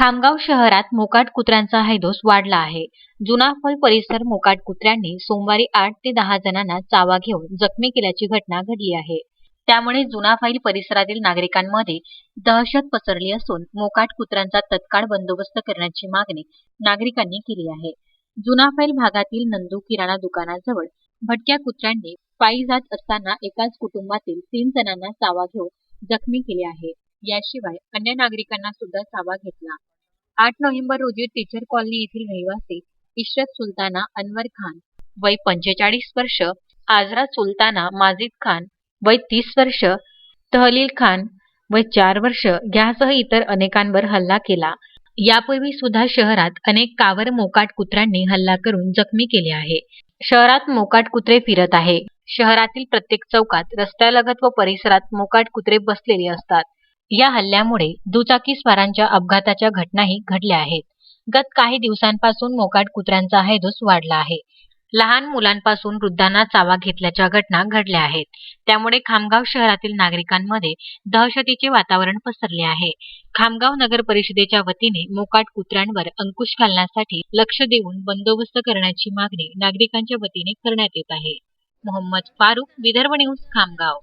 खामगाव शहरात मोकाट कुत्र्यांचा हैदोस वाढला आहे. जुना परिसर मोकाट कुत्र्यांनी सोमवारी आठ ते दहा जणांना चावा घेऊन जखमी केल्याची घटना घडली आहे. त्यामुळे जुना फाईल परिसरातील नागरिकांमध्ये दहशत पसरली असून मोकाट कुत्र्यांचा तत्काळ बंदोबस्त करण्याची मागणी नागरिकांनी केली आहे. जुना फाईल भागातील नंदू किराणा दुकानाजवळ भटक्या कुत्र्यांनी पायी जात असताना एकाच कुटुंबातील तीन जणांना चावा घेऊन जखमी केले आहे. याशिवाय अन्य नागरिकांना सुद्धा चावा घेतला. आठ नोव्हेंबर रोजी टीचर कॉलनी येथील रहिवासी इशरत सुलताना अनवर खान वय पंचेचाळीस वर्ष आजरा सुलताना माजिद खान वय तीस वर्ष तहलील खान वय चार वर्ष यासह इतर अनेकांवर हल्ला केला. यापूर्वी सुद्धा शहरात अनेक कावर मोकाट कुत्र्यांनी हल्ला करून जखमी केले आहे. शहरात मोकाट कुत्रे फिरत आहे. शहरातील प्रत्येक चौकात रस्त्यालगत व परिसरात मोकाट कुत्रे बसलेले असतात. या हल्ल्यामुळे दुचाकी स्वारांच्या अपघाताच्या घटनाही घडल्या आहेत. गत काही दिवसांपासून मोकाट कुत्र्यांचा हैदोस वाढला आहे. लहान मुलांपासून वृद्धांना चावा घेतल्याच्या घटना घडल्या आहेत. त्यामुळे खामगाव शहरातील नागरिकांमध्ये दहशतीचे वातावरण पसरले आहे. खामगाव नगर परिषदेच्या वतीने मोकाट कुत्र्यांवर अंकुश घालण्यासाठी लक्ष देऊन बंदोबस्त करण्याची मागणी नागरिकांच्या वतीने करण्यात येत आहे. मोहम्मद फारूक विदर्भ न्यूज खामगाव.